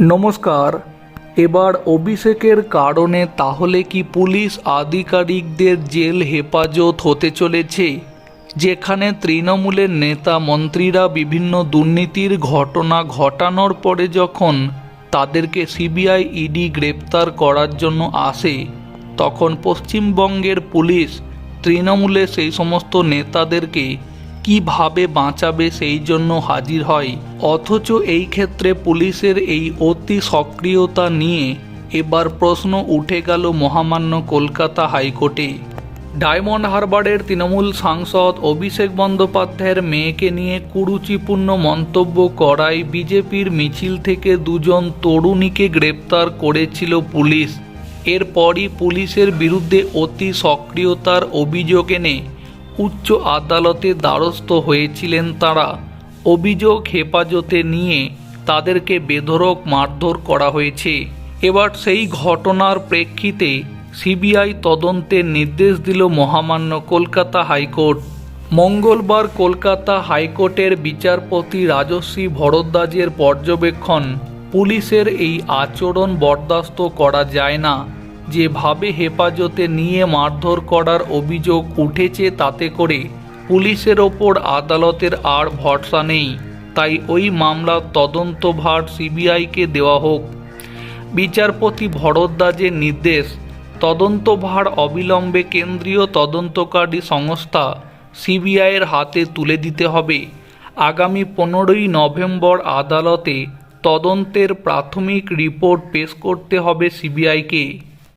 নমস্কার। এবার অভিষেকের কারণে তাহলে কি পুলিশ আধিকারিকদের জেল হেফাজত হতে চলেছে? যেখানে তৃণমূলের নেতা, মন্ত্রীরা বিভিন্ন দুর্নীতির ঘটনা ঘটানোর পরে যখন তাদেরকে সিবিআই ইডি গ্রেপ্তার করার জন্য আসে, তখন পশ্চিমবঙ্গের পুলিশ তৃণমূলের সেই সমস্ত নেতাদেরকে কীভাবে বাঁচাবে সেই জন্য হাজির হয়। অথচ এই ক্ষেত্রে পুলিশের এই অতি সক্রিয়তা নিয়ে এবার প্রশ্ন উঠে গেল মহামান্য কলকাতা হাইকোর্টে। ডায়মন্ড হারবারের তৃণমূল সাংসদ অভিষেক বন্দ্যোপাধ্যায়ের মেয়েকে নিয়ে কুরুচিপূর্ণ মন্তব্য করায় বিজেপির মিছিল থেকে দুজন তরুণীকে গ্রেপ্তার করেছিল পুলিশ। এরপরই পুলিশের বিরুদ্ধে অতি সক্রিয়তার অভিযোগ এনে উচ্চ আদালতে দ্বারস্থ হয়েছিলেন তারা। অভিযোগ হেফাজতে নিয়ে তাদেরকে বেধড়ক মারধর করা হয়েছে। এবার সেই ঘটনার প্রেক্ষিতে সিবিআই তদন্তের নির্দেশ দিল মহামান্য কলকাতা হাইকোর্ট। মঙ্গলবার কলকাতা হাইকোর্টের বিচারপতি রাজশ্রী ভরদ্বাজের পর্যবেক্ষণ পুলিশের এই আচরণ বরদাস্ত করা যায় না। যেভাবে হেফাজতে নিয়ে মারধর করার অভিযোগ উঠেছে তাতে করে পুলিশের ওপর আদালতের আর ভরসা নেই। তাই ওই মামলার তদন্তভার সিবিআইকে দেওয়া হোক। বিচারপতি ভরদ্বাজের নির্দেশ, তদন্তভার অবিলম্বে কেন্দ্রীয় তদন্তকারী সংস্থা সিবিআইয়ের হাতে তুলে দিতে হবে। আগামী পনেরোই নভেম্বর আদালতে তদন্তের প্রাথমিক রিপোর্ট পেশ করতে হবে সিবিআইকে।